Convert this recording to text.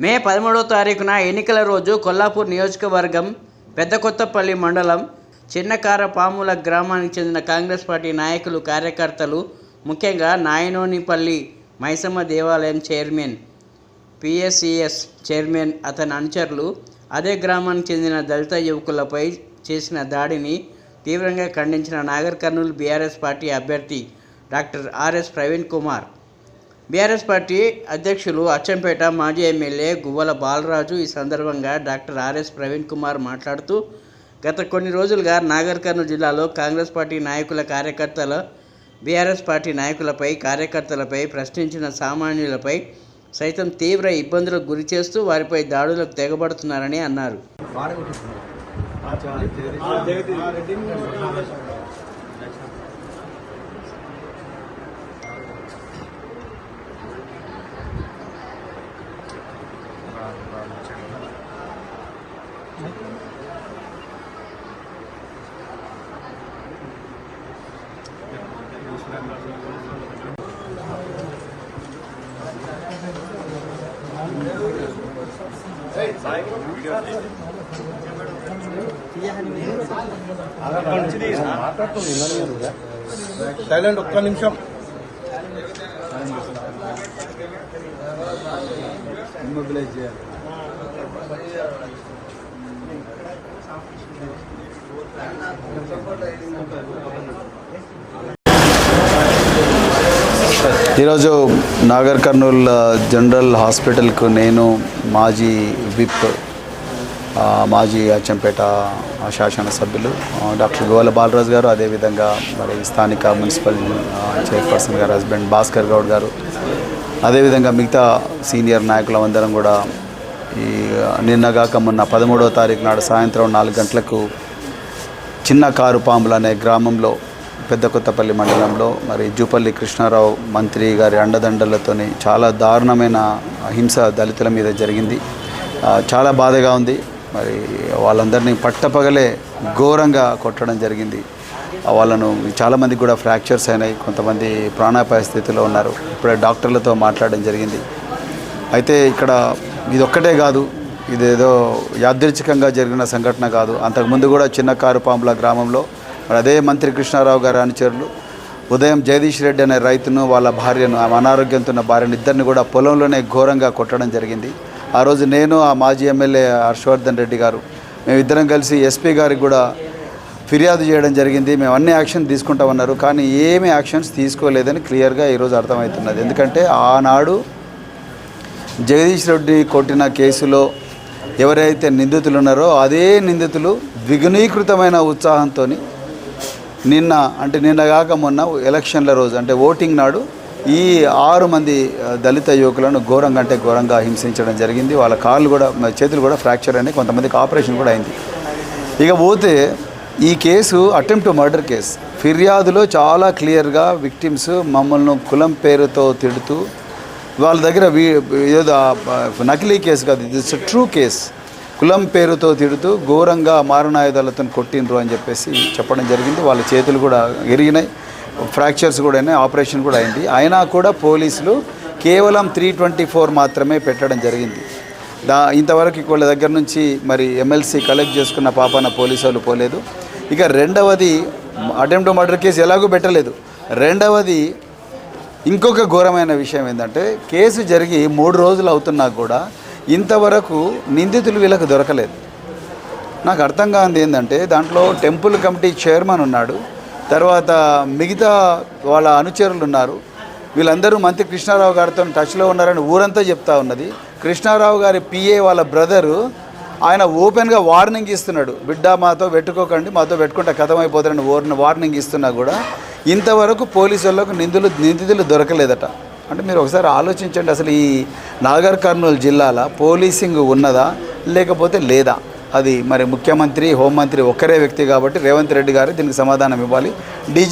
మే పదమూడవ తారీఖున ఎన్నికల రోజు కొల్లాపూర్ నియోజకవర్గం పెద్దకొత్తపల్లి మండలం చిన్నకార పాముల గ్రామానికి చెందిన కాంగ్రెస్ పార్టీ నాయకులు కార్యకర్తలు ముఖ్యంగా నాయనోనిపల్లి మైసమ్మ దేవాలయం చైర్మన్ పిఎస్సిఎస్ చైర్మన్ అతని అనుచరులు అదే గ్రామానికి చెందిన దళిత యువకులపై చేసిన దాడిని తీవ్రంగా ఖండించిన నాగర్ కర్నూలు బీఆర్ఎస్ పార్టీ అభ్యర్థి doctor RS Praveen Kumar. BRS party అధ్యక్షులు అచ్చంపేట మాజీ ఎమ్మెల్యే గువ్వల బాలరాజు ఈ సందర్భంగా డాక్టర్ ఆర్ఎస్ ప్రవీణ్ కుమార్ మాట్లాడుతూ గత కొన్ని రోజులుగా నాగర్ కర్నూలు జిల్లాలో కాంగ్రెస్ పార్టీ నాయకుల కార్యకర్తల బీఆర్ఎస్ పార్టీ నాయకులపై కార్యకర్తలపై ప్రశ్నించిన సామాన్యులపై సైతం తీవ్ర ఇబ్బందులకు గురి చేస్తూ వారిపై దాడులకు తెగబడుతున్నారని అన్నారు. సైలెంట్ ఒక్క నిమిషం. ఇమ్మొబిలైజ్ చేయాలి. ఈరోజు నాగర్ కర్నూల్ జనరల్ హాస్పిటల్కు నేను మాజీ విప్ మాజీ అచ్చంపేట శాసనసభ్యులు డాక్టర్ గోవల బాలరాజు గారు అదేవిధంగా మరి స్థానిక మున్సిపల్ చైర్పర్సన్ గారు హస్బెండ్ భాస్కర్ గౌడ్ గారు అదేవిధంగా మిగతా సీనియర్ నాయకులందరం కూడా ఈ నిన్నగాక మొన్న పదమూడవ తారీఖు నాడు సాయంత్రం నాలుగు గంటలకు చిన్న కారు పాములు అనే గ్రామంలో పెద్ద కొత్తపల్లి మండలంలో మరి జూపల్లి కృష్ణారావు మంత్రి గారి అండదండలతోని చాలా దారుణమైన హింస దళితుల మీద జరిగింది. చాలా బాధగా ఉంది. మరి వాళ్ళందరినీ పట్టపగలే ఘోరంగా కొట్టడం జరిగింది. వాళ్ళను చాలామందికి కూడా ఫ్రాక్చర్స్ అయినాయి. కొంతమంది ప్రాణాపాయ స్థితిలో ఉన్నారు. ఇప్పుడే డాక్టర్లతో మాట్లాడడం జరిగింది. అయితే ఇక్కడ ఇది ఒక్కటే కాదు ఇదేదో యాదృచ్ఛికంగా జరిగిన సంఘటన కాదు. అంతకుముందు కూడా చిన్న కారు గ్రామంలో మరి అదే మంత్రి కృష్ణారావు గారి అనుచరులు ఉదయం జగదీష్ రెడ్డి అనే రైతును వాళ్ళ భార్యను ఆమె అనారోగ్యంతో ఉన్న భార్యను ఇద్దరిని కూడా పొలంలోనే ఘోరంగా కొట్టడం జరిగింది. ఆ రోజు నేను ఆ మాజీ ఎమ్మెల్యే హర్షవర్ధన్ రెడ్డి గారు మేమిద్దరం కలిసి ఎస్పీ గారికి కూడా ఫిర్యాదు చేయడం జరిగింది. మేము అన్ని యాక్షన్ తీసుకుంటామన్నారు కానీ ఏమి యాక్షన్స్ తీసుకోలేదని క్లియర్గా ఈరోజు అర్థమవుతున్నది. ఎందుకంటే ఆనాడు జగదీష్ రెడ్డి కొట్టిన కేసులో ఎవరైతే నిందితులు ఉన్నారో అదే నిందితులు ద్విగుణీకృతమైన ఉత్సాహంతో నిన్న అంటే నిన్న కాక మొన్న ఎలక్షన్ల రోజు అంటే ఓటింగ్ నాడు ఈ ఆరు మంది దళిత యువకులను ఘోరంగా అంటే ఘోరంగా హింసించడం జరిగింది. వాళ్ళ కాళ్ళు కూడా చేతులు కూడా ఫ్రాక్చర్ అయినాయి. కొంతమందికి ఆపరేషన్ కూడా అయింది. ఇక పోతే ఈ కేసు అటెంప్ట్ మర్డర్ కేసు ఫిర్యాదులో చాలా క్లియర్గా విక్టిమ్స్ మమ్మల్ని కులం పేరుతో తిడుతూ వాళ్ళ దగ్గర ఏదో నకిలీ కేసు కాదు ఇట్స్ ట్రూ కేస్ కులం పేరుతో తిడుతూ ఘోరంగా మారణాయుధాలతో కొట్టిండ్రు అని చెప్పేసి చెప్పడం జరిగింది. వాళ్ళ చేతులు కూడా ఎరిగినాయి ఫ్రాక్చర్స్ కూడా అయినాయి ఆపరేషన్ కూడా అయింది. అయినా కూడా పోలీసులు కేవలం త్రీ ట్వంటీ ఫోర్ మాత్రమే పెట్టడం జరిగింది. దా ఇంతవరకు వాళ్ళ దగ్గర నుంచి మరి ఎమ్మెల్సీ కలెక్ట్ చేసుకున్న పాపాన పోలీసు వాళ్ళు పోలేదు. ఇక రెండవది అటెంప్ట్ మర్డర్ కేసు ఎలాగో పెట్టలేదు. రెండవది ఇంకొక ఘోరమైన విషయం ఏంటంటే కేసు జరిగి మూడు రోజులు అవుతున్నా కూడా ఇంతవరకు నిందితులు వీళ్ళకి దొరకలేదు. నాకు అర్థం కాంది ఏంటంటే దాంట్లో టెంపుల్ కమిటీ చైర్మన్ ఉన్నాడు తర్వాత మిగతా వాళ్ళ అనుచరులు ఉన్నారు. వీళ్ళందరూ మంత్రి కృష్ణారావు గారితో టచ్లో ఉన్నారని ఊరంతా చెప్తా ఉన్నది. కృష్ణారావు గారి పిఏ వాళ్ళ బ్రదరు ఆయన ఓపెన్గా వార్నింగ్ ఇస్తున్నాడు. బిడ్డ మాతో పెట్టుకోకండి మాతో పెట్టుకుంటే కథమైపోతారని ఓర్ని వార్నింగ్ ఇస్తున్నా కూడా ఇంతవరకు పోలీసు వాళ్ళకు నిందులు నిందితులు దొరకలేదట. అంటే మీరు ఒకసారి ఆలోచించండి అసలు ఈ నాగర్ కర్నూలు జిల్లాలో పోలీసింగ్ ఉన్నదా లేకపోతే లేదా? అది మరి ముఖ్యమంత్రి హోంమంత్రి ఒక్కరే వ్యక్తి కాబట్టి రేవంత్ రెడ్డి గారు దీనికి సమాధానం ఇవ్వాలి. డీజీ